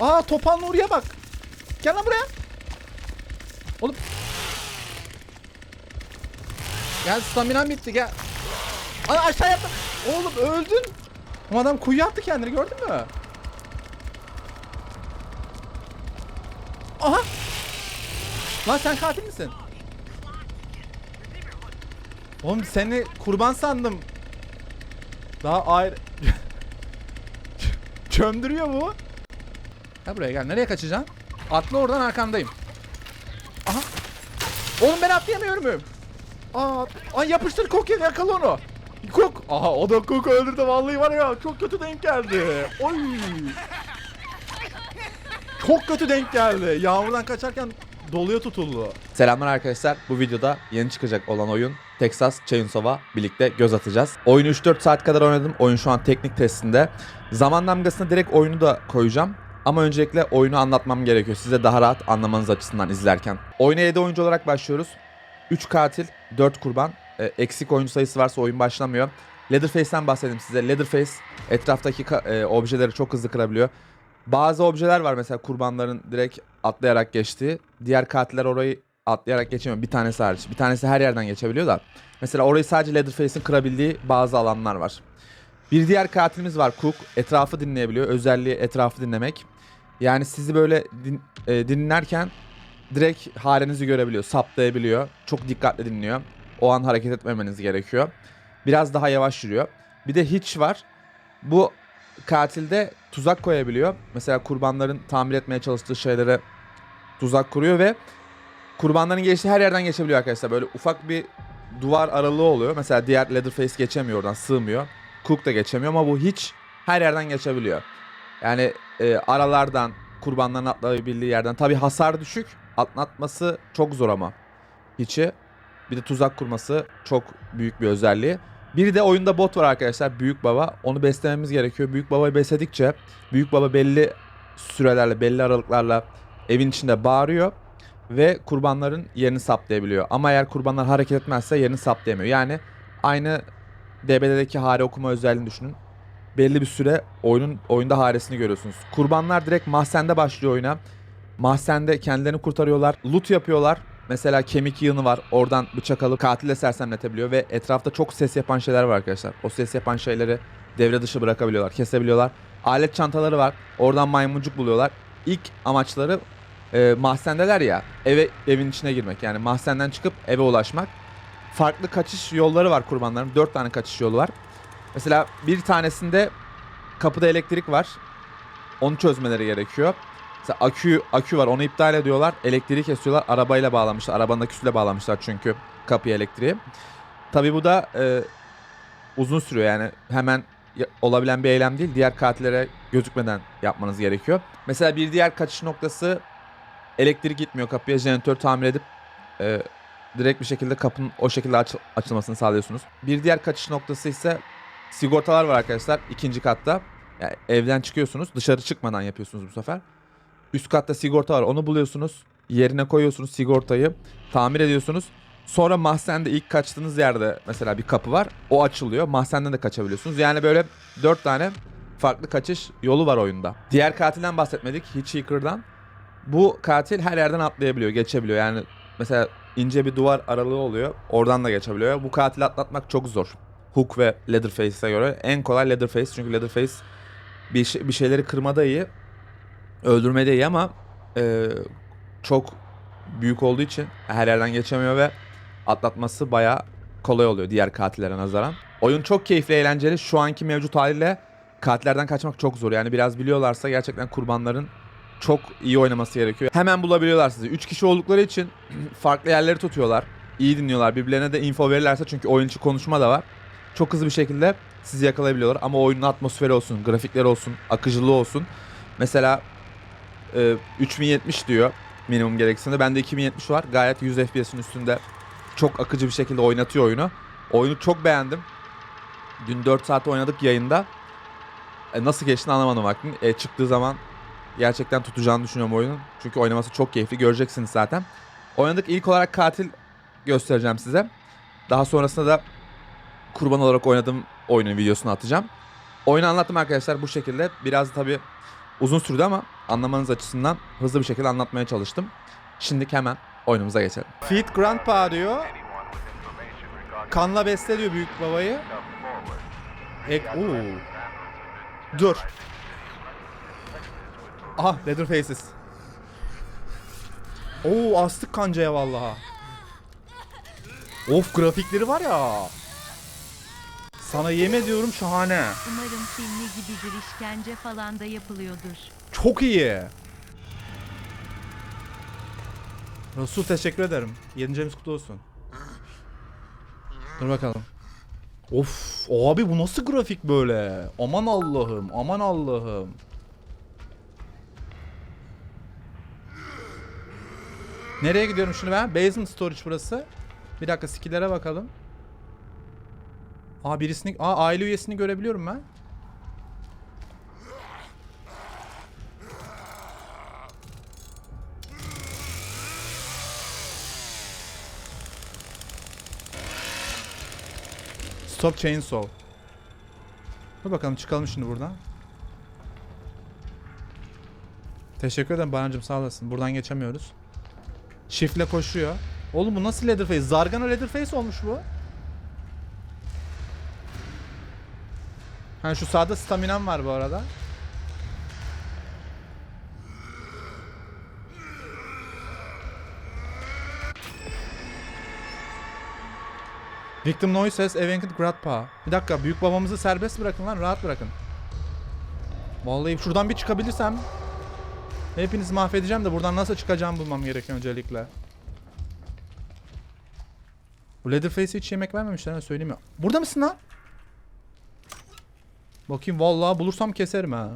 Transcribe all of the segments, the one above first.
Aa Topal Nuri'ye bak. Gel lan buraya. Oğlum. Gel stamina bitti gel. Ana aşağı yattım. Oğlum öldün. Ama adam kuyuya attı kendini gördün mü? Aha. Lan sen katil misin? Oğlum seni kurban sandım. Daha ayrı... Çömdürüyor bu. Ha buraya gel. Nereye kaçacaksın? Atla oradan arkandayım. Aha. Oğlum ben atlayamıyorum. Aa, ay yapıştır kok ya yakala onu. Kok. Aha o da kok öldürdü vallahi var ya. Çok kötü denk geldi. Oy. Çok kötü denk geldi. Yağmurdan kaçarken doluya tutuldu. Selamlar arkadaşlar. Bu videoda yeni çıkacak olan oyun Texas Chainsaw'a birlikte göz atacağız. Oyunu 3-4 saat kadar oynadım. Oyun şu an teknik testinde. Zaman damgasına direkt oyunu da koyacağım. Ama öncelikle oyunu anlatmam gerekiyor. Size daha rahat anlamanız açısından izlerken. Oyuna 7 oyuncu olarak başlıyoruz. 3 katil, 4 kurban. E, eksik oyuncu sayısı varsa oyun başlamıyor. Leatherface'ten bahsedeyim size. Leatherface etraftaki e, objeleri çok hızlı kırabiliyor. Bazı objeler var mesela kurbanların direkt atlayarak geçtiği. Diğer katiller orayı atlayarak geçemiyor. Bir tanesi hariç. Bir tanesi her yerden geçebiliyor da. Mesela orayı sadece Leatherface'in kırabildiği bazı alanlar var. Bir diğer katilimiz var Cook. Etrafı dinleyebiliyor. Özelliği etrafı dinlemek. Yani sizi böyle din- e, dinlerken direkt halinizi görebiliyor. Saptayabiliyor. Çok dikkatli dinliyor. O an hareket etmemeniz gerekiyor. Biraz daha yavaş yürüyor. Bir de Hitch var. Bu katilde tuzak koyabiliyor. Mesela kurbanların tamir etmeye çalıştığı şeylere tuzak kuruyor ve kurbanların geçtiği her yerden geçebiliyor arkadaşlar. Böyle ufak bir duvar aralığı oluyor. Mesela diğer Leatherface geçemiyor oradan sığmıyor. Cook da geçemiyor ama bu hiç her yerden geçebiliyor. Yani e, aralardan kurbanların atlayabildiği yerden. Tabi hasar düşük. Atlatması çok zor ama. Hiç'i. Bir de tuzak kurması çok büyük bir özelliği. Bir de oyunda bot var arkadaşlar. Büyük Baba. Onu beslememiz gerekiyor. Büyük Baba'yı besledikçe Büyük Baba belli sürelerle, belli aralıklarla evin içinde bağırıyor ve kurbanların yerini saptayabiliyor. Ama eğer kurbanlar hareket etmezse yerini saptayamıyor. Yani aynı DBD'deki hare okuma özelliğini düşünün. Belli bir süre oyunun oyunda haresini görüyorsunuz. Kurbanlar direkt mahzende başlıyor oyuna. Mahzende kendilerini kurtarıyorlar. Loot yapıyorlar. Mesela kemik yığını var. Oradan bıçak alıp katille sersemletebiliyor ve etrafta çok ses yapan şeyler var arkadaşlar. O ses yapan şeyleri devre dışı bırakabiliyorlar, kesebiliyorlar. Alet çantaları var. Oradan maymuncuk buluyorlar. İlk amaçları e, mahzendeler ya eve evin içine girmek. Yani mahzenden çıkıp eve ulaşmak. Farklı kaçış yolları var kurbanların. Dört tane kaçış yolu var. Mesela bir tanesinde kapıda elektrik var. Onu çözmeleri gerekiyor. Mesela akü akü var onu iptal ediyorlar. Elektriği kesiyorlar. Arabayla bağlamışlar. Arabanın aküsüyle bağlamışlar çünkü kapıya elektriği. Tabi bu da e, uzun sürüyor yani hemen olabilen bir eylem değil. Diğer katillere gözükmeden yapmanız gerekiyor. Mesela bir diğer kaçış noktası elektrik gitmiyor kapıya. Jeneratör tamir edip e, direkt bir şekilde kapının o şekilde aç- açılmasını sağlıyorsunuz. Bir diğer kaçış noktası ise sigortalar var arkadaşlar ikinci katta. Yani evden çıkıyorsunuz dışarı çıkmadan yapıyorsunuz bu sefer. Üst katta sigorta var onu buluyorsunuz. Yerine koyuyorsunuz sigortayı. Tamir ediyorsunuz. Sonra mahzende ilk kaçtığınız yerde mesela bir kapı var. O açılıyor. Mahzenden de kaçabiliyorsunuz. Yani böyle dört tane farklı kaçış yolu var oyunda. Diğer katilden bahsetmedik. Hitchhiker'dan. Bu katil her yerden atlayabiliyor, geçebiliyor. Yani mesela ince bir duvar aralığı oluyor. Oradan da geçebiliyor. Bu katili atlatmak çok zor. Hook ve Leatherface'e göre en kolay Leatherface. Çünkü Leatherface bir, şey- bir şeyleri kırmada iyi. Öldürmede iyi ama e, çok büyük olduğu için her yerden geçemiyor ve atlatması bayağı kolay oluyor diğer katillere nazaran. Oyun çok keyifli, eğlenceli. Şu anki mevcut haliyle katillerden kaçmak çok zor. Yani biraz biliyorlarsa gerçekten kurbanların çok iyi oynaması gerekiyor. Hemen bulabiliyorlar sizi. 3 kişi oldukları için farklı yerleri tutuyorlar. İyi dinliyorlar. Birbirlerine de info verirlerse çünkü oyun içi konuşma da var. Çok hızlı bir şekilde sizi yakalayabiliyorlar. Ama oyunun atmosferi olsun, grafikleri olsun, akıcılığı olsun. Mesela e, 3070 diyor minimum gereksinimde. Bende 2070 var. Gayet 100 FPS'in üstünde çok akıcı bir şekilde oynatıyor oyunu. Oyunu çok beğendim. Dün 4 saat oynadık yayında. E, nasıl geçtiğini anlamadım vaktin. E, çıktığı zaman gerçekten tutacağını düşünüyorum oyunun. Çünkü oynaması çok keyifli. Göreceksiniz zaten. Oynadık ilk olarak katil göstereceğim size. Daha sonrasında da kurban olarak oynadığım oyunun videosunu atacağım. Oyunu anlattım arkadaşlar bu şekilde. Biraz tabi Uzun sürdü ama anlamanız açısından hızlı bir şekilde anlatmaya çalıştım. Şimdi hemen oyunumuza geçelim. Feed Grandpa diyor. Kanla besle diyor büyük babayı. Ek Oo. Dur. Aha Leatherfaces. Oo astık kancaya vallahi. Of grafikleri var ya. Sana yemin ediyorum şahane. Umarım filmi gibidir işkence falan da yapılıyordur. Çok iyi. Resul teşekkür ederim. 7. ayımız kutlu olsun. Dur bakalım. Of abi bu nasıl grafik böyle? Aman Allah'ım aman Allah'ım. Nereye gidiyorum şimdi ben? Basement storage burası. Bir dakika skill'lere bakalım. Aa birisini, aa aile üyesini görebiliyorum ben. Stop chainsaw. Dur bakalım çıkalım şimdi buradan. Teşekkür ederim Banancım sağ olasın. Buradan geçemiyoruz. Shift'le koşuyor. Oğlum bu nasıl Leatherface? Zargana Leatherface olmuş bu. Ha şu sağda staminam var bu arada. Victim Noises Awakened Grandpa. Bir dakika büyük babamızı serbest bırakın lan rahat bırakın. Vallahi şuradan bir çıkabilirsem hepinizi mahvedeceğim de buradan nasıl çıkacağım bulmam gerekiyor öncelikle. Bu Leatherface'e hiç yemek vermemişler ha söyleyeyim ya. Burada mısın lan? Bakayım vallahi bulursam keserim ha.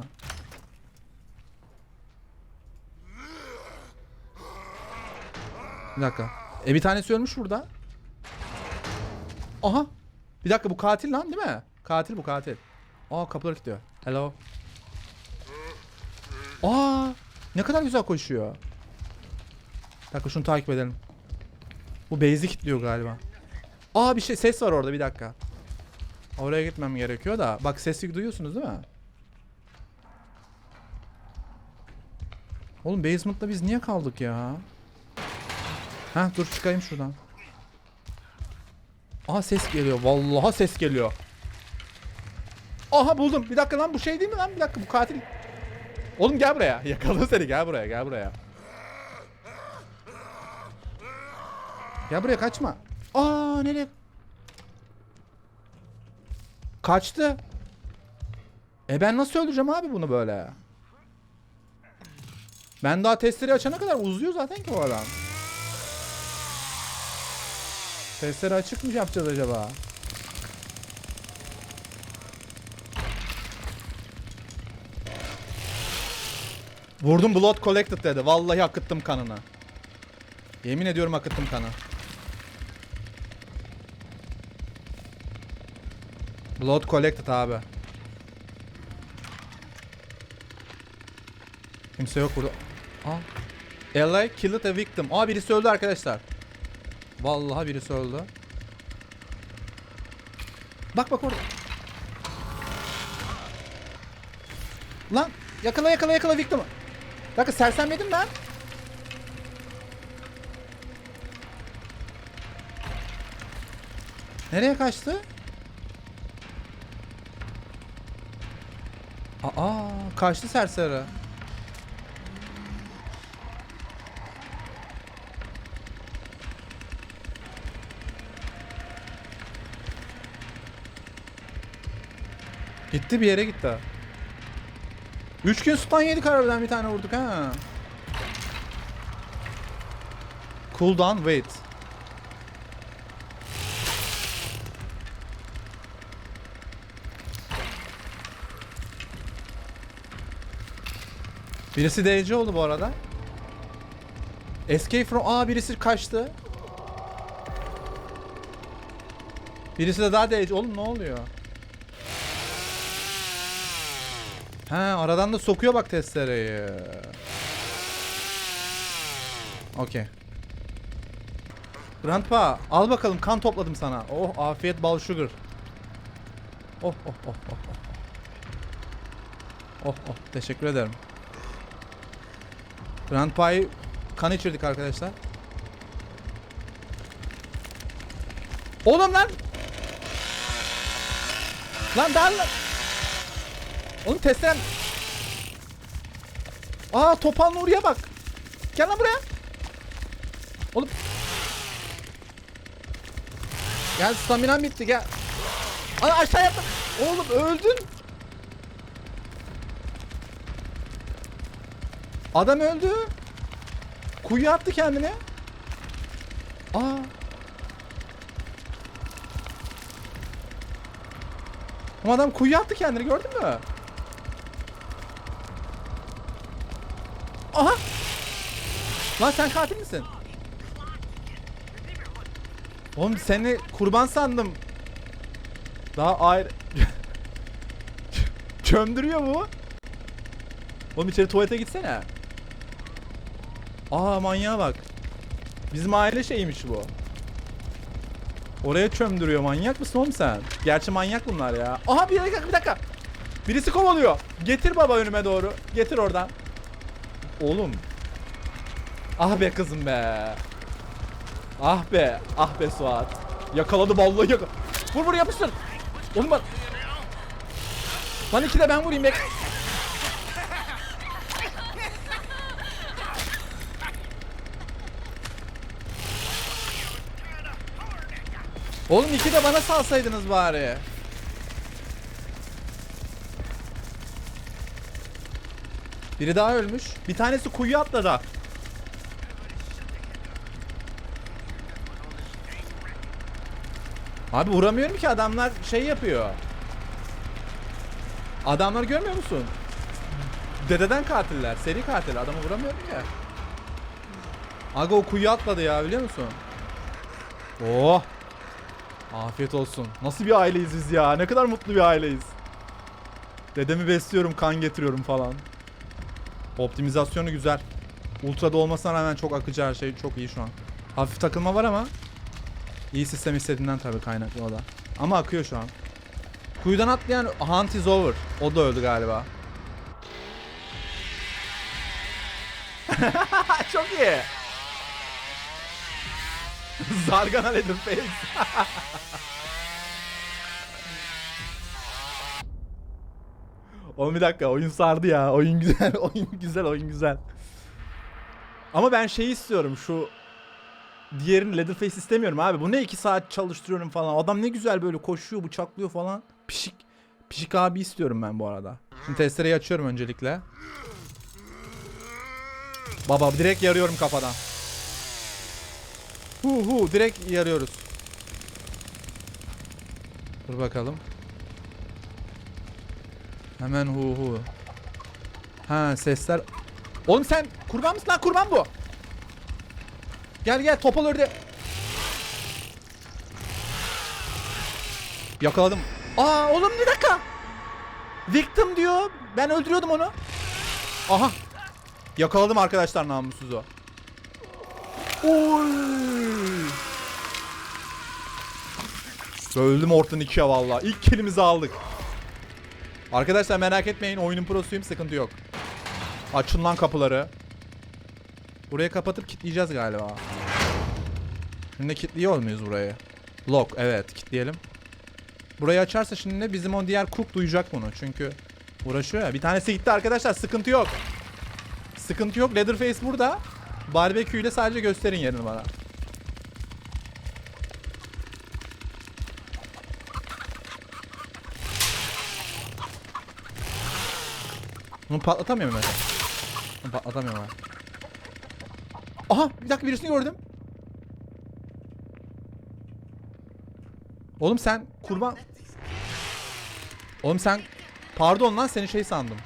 Bir dakika. E bir tanesi ölmüş burada. Aha. Bir dakika bu katil lan değil mi? Katil bu katil. Aa kapılar kilitliyor. Hello. Aa ne kadar güzel koşuyor. Bir dakika şunu takip edelim. Bu base'i kilitliyor galiba. Aa bir şey ses var orada bir dakika. Oraya gitmem gerekiyor da. Bak sesi duyuyorsunuz değil mi? Oğlum basement'ta biz niye kaldık ya? Ha dur çıkayım şuradan. Aha ses geliyor. Vallahi ses geliyor. Aha buldum. Bir dakika lan bu şey değil mi lan? Bir dakika bu katil. Oğlum gel buraya. Yakaladım seni. Gel buraya. Gel buraya. Gel buraya kaçma. Aa nereye? Kaçtı. E ben nasıl öldüreceğim abi bunu böyle? Ben daha testleri açana kadar uzuyor zaten ki bu adam. Testleri açık mı yapacağız acaba? Vurdum blood collected dedi. Vallahi akıttım kanını. Yemin ediyorum akıttım kanı. Blood collected abi. Kimse yok burada. Aa. LA killed a victim. Aa birisi öldü arkadaşlar. Vallahi birisi öldü. Bak bak orada. Lan yakala yakala yakala victim'ı. Bir dakika sersemledim ben. Nereye kaçtı? Aa, kaçtı serseri. Gitti bir yere gitti. Üç gün stun yedik harbiden bir tane vurduk ha. Cooldown wait. Birisi DC oldu bu arada. Escape from... Aa birisi kaçtı. Birisi de daha DC. Oğlum ne oluyor? Ha aradan da sokuyor bak testereyi. Okey. Grandpa al bakalım kan topladım sana. Oh afiyet bal sugar. Oh oh oh oh oh. Oh oh teşekkür ederim. Grandpa'yı kan içirdik arkadaşlar. Oğlum lan! Lan daha lan! Oğlum testten... Aa Topal Nuri'ye bak. Gel lan buraya. Oğlum. Gel staminan bitti gel. Ana aşağı yapma. Oğlum öldün. Adam öldü. Kuyuya attı kendini. Aa. Ama adam kuyuya attı kendini gördün mü? Aha. Lan sen katil misin? Oğlum seni kurban sandım. Daha ayrı... Çömdürüyor bu. Oğlum içeri tuvalete gitsene. Aa manyağa bak. Bizim aile şeymiş bu. Oraya çömdürüyor. Manyak mısın oğlum sen? Gerçi manyak bunlar ya. Aha bir dakika bir dakika. Birisi kovalıyor. Getir baba önüme doğru. Getir oradan. Oğlum. Ah be kızım be. Ah be. Ah be Suat. Yakaladı vallahi yakaladı. Vur vur yapıştır. Oğlum bak. Lan iki de ben vurayım bek. Oğlum iki de bana salsaydınız bari. Biri daha ölmüş. Bir tanesi kuyuya atladı. Abi vuramıyorum ki adamlar şey yapıyor. Adamlar görmüyor musun? Dededen katiller, seri katil. Adamı vuramıyorum ya. Aga o kuyuya atladı ya biliyor musun? Oh. Afiyet olsun. Nasıl bir aileyiz biz ya? Ne kadar mutlu bir aileyiz. Dedemi besliyorum, kan getiriyorum falan. Optimizasyonu güzel. Ultra'da olmasına rağmen çok akıcı her şey çok iyi şu an. Hafif takılma var ama iyi sistem istediğinden tabii kaynaklı o da. Ama akıyor şu an. Kuyudan atlayan Hunt is over. O da öldü galiba. çok iyi. Zargana Leatherface. Oğlum bir dakika oyun sardı ya. Oyun güzel, oyun güzel, oyun güzel. Ama ben şeyi istiyorum şu diğerini Leatherface istemiyorum abi. Bu ne iki saat çalıştırıyorum falan. Adam ne güzel böyle koşuyor, bıçaklıyor falan. Pişik. Pişik abi istiyorum ben bu arada. Şimdi testereyi açıyorum öncelikle. Baba direkt yarıyorum kafadan. Hu hu direkt yarıyoruz. Dur bakalım. Hemen hu hu. Ha sesler. Oğlum sen kurban mısın lan kurban bu. Gel gel topal örde. Yakaladım. Aa oğlum bir dakika. Victim diyor. Ben öldürüyordum onu. Aha. Yakaladım arkadaşlar namussuzu. Oy. Öldüm ortadan ikiye valla. İlk kilimizi aldık. Arkadaşlar merak etmeyin oyunun prosuyum sıkıntı yok. Açın lan kapıları. Burayı kapatıp kilitleyeceğiz galiba. Şimdi kilitliyor muyuz burayı? Lock evet kilitleyelim. Burayı açarsa şimdi bizim o diğer cook duyacak bunu çünkü uğraşıyor ya. Bir tanesi gitti arkadaşlar sıkıntı yok. Sıkıntı yok Leatherface burada. Barbekü ile sadece gösterin yerini bana. Bunu patlatamıyorum ben. Bunu patlatamıyorum ben. Aha bir dakika birisini gördüm. Oğlum sen kurban... Oğlum sen... Pardon lan seni şey sandım.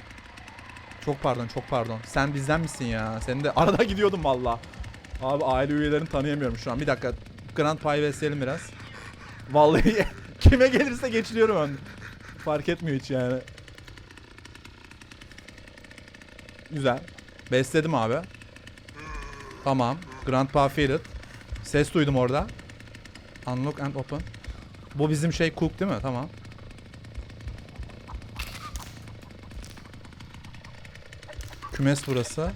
Çok pardon çok pardon. Sen bizden misin ya? Sen de arada gidiyordum valla. Abi aile üyelerini tanıyamıyorum şu an. Bir dakika. Grand Pie besleyelim biraz. Vallahi kime gelirse geçiriyorum ön. Fark etmiyor hiç yani. Güzel. Besledim abi. Tamam. Grandpa Feared. Ses duydum orada. Unlock and open. Bu bizim şey cook değil mi? Tamam. Kümes burası.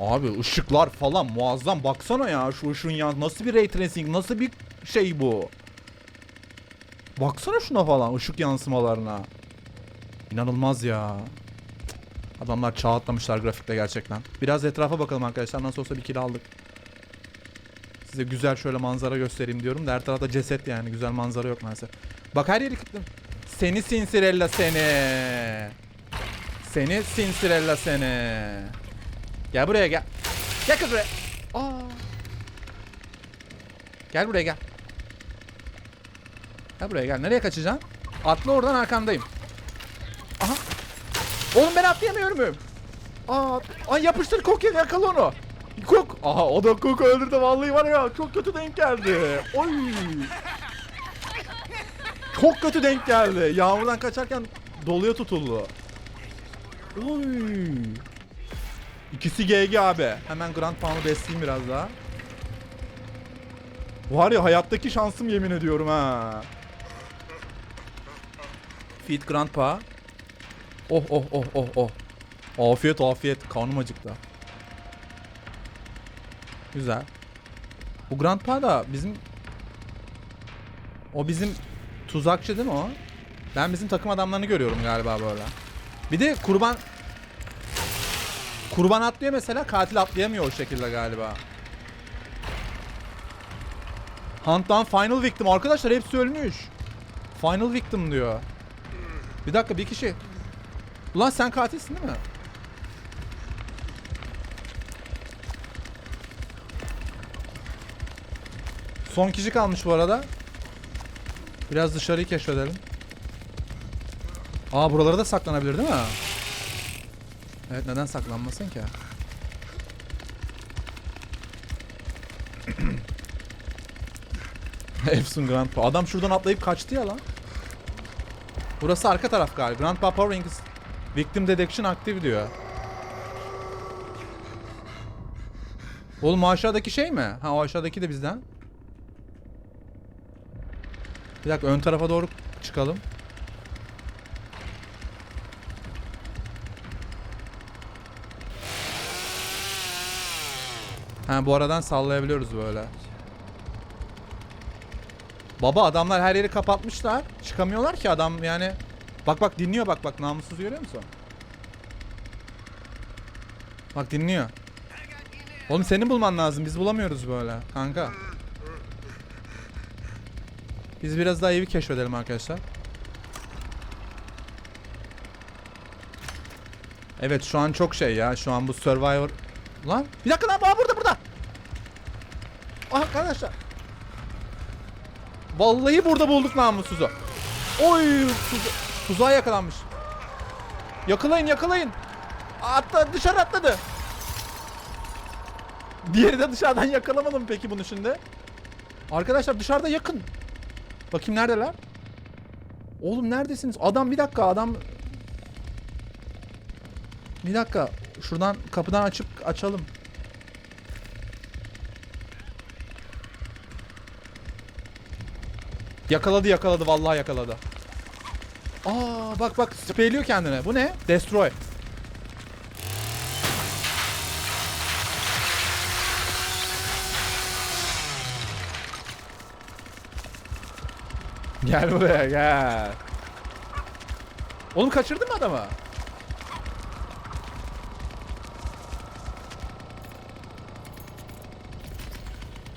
Abi ışıklar falan muazzam. Baksana ya şu ışığın ya nasıl bir ray tracing, nasıl bir şey bu? Baksana şuna falan ışık yansımalarına. İnanılmaz ya. Adamlar çağ atlamışlar grafikte gerçekten. Biraz etrafa bakalım arkadaşlar. Nasıl olsa bir kill aldık. Size güzel şöyle manzara göstereyim diyorum da her tarafta ceset yani. Güzel manzara yok maalesef. Bak her yeri kilitledim. Seni Sinsirella seni. Seni Sinsirella seni. Gel buraya gel. Gel kız buraya. Aa. Gel buraya gel. Gel buraya gel. Nereye kaçacaksın? Atla oradan arkandayım. Aha. Oğlum ben atlayamıyorum. Aa, ay yapıştır Kok yakala onu. Kok. Aha o da Kok öldürdü vallahi var ya çok kötü denk geldi. Oy. Çok kötü denk geldi. Yağmurdan kaçarken doluya tutuldu. Oy. İkisi GG abi. Hemen Grand Pound'u besleyeyim biraz daha. Var ya hayattaki şansım yemin ediyorum ha. Feed Grandpa. Oh oh oh oh oh. Afiyet afiyet. Karnım acıktı. Güzel. Bu Grandpa da bizim... O bizim tuzakçı değil mi o? Ben bizim takım adamlarını görüyorum galiba böyle. Bir de kurban... Kurban atlıyor mesela katil atlayamıyor o şekilde galiba. Hunt'tan Final Victim. Arkadaşlar hepsi ölmüş. Final Victim diyor. Bir dakika bir kişi. Ulan sen katilsin değil mi? Son kişi kalmış bu arada. Biraz dışarıyı keşfedelim. Aa buralara da saklanabilir değil mi? Evet neden saklanmasın ki? Efsun Grandpa. Adam şuradan atlayıp kaçtı ya lan. Burası arka taraf galiba. Grandpa Power Rings Victim Detection aktif diyor. Oğlum aşağıdaki şey mi? Ha o aşağıdaki de bizden. Bir dakika ön tarafa doğru çıkalım. Ha bu aradan sallayabiliyoruz böyle. Baba adamlar her yeri kapatmışlar. Çıkamıyorlar ki adam yani. Bak bak dinliyor bak bak namussuz görüyor musun? Bak dinliyor. Oğlum seni bulman lazım. Biz bulamıyoruz böyle kanka. Biz biraz daha evi keşfedelim arkadaşlar. Evet şu an çok şey ya. Şu an bu Survivor... Lan bir dakika lan burada burada. Arkadaşlar. Vallahi burada bulduk namussuzu. Oy tuza tuzağa yakalanmış. Yakalayın yakalayın. Atla dışarı atladı. Diğeri de dışarıdan yakalamadım peki bunu şimdi. Arkadaşlar dışarıda yakın. Bakayım neredeler? Oğlum neredesiniz? Adam bir dakika adam. Bir dakika. Şuradan kapıdan açıp açalım. Yakaladı yakaladı vallahi yakaladı. Aa bak bak spreyliyor kendine. Bu ne? Destroy. Gel buraya gel. Oğlum kaçırdın mı adamı?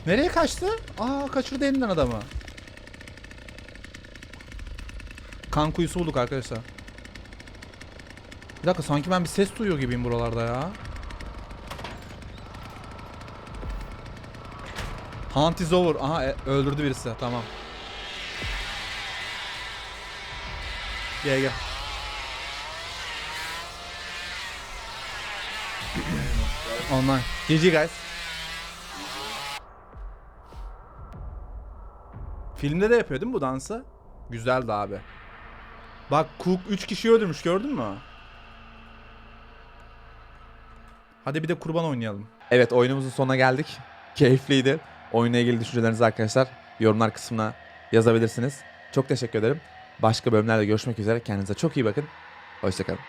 Nereye kaçtı? Aa kaçırdı elinden adamı. Kan kuyusu bulduk arkadaşlar. Bir dakika sanki ben bir ses duyuyor gibiyim buralarda ya. Hunt is over. Aha e, öldürdü birisi. Tamam. Gel gel. Online. GG guys. Filmde de yapıyor değil mi bu dansı? Güzeldi abi. Bak Cook 3 kişi öldürmüş gördün mü? Hadi bir de kurban oynayalım. Evet oyunumuzun sonuna geldik. Keyifliydi. Oyunla ilgili düşüncelerinizi arkadaşlar yorumlar kısmına yazabilirsiniz. Çok teşekkür ederim. Başka bölümlerde görüşmek üzere. Kendinize çok iyi bakın. Hoşçakalın.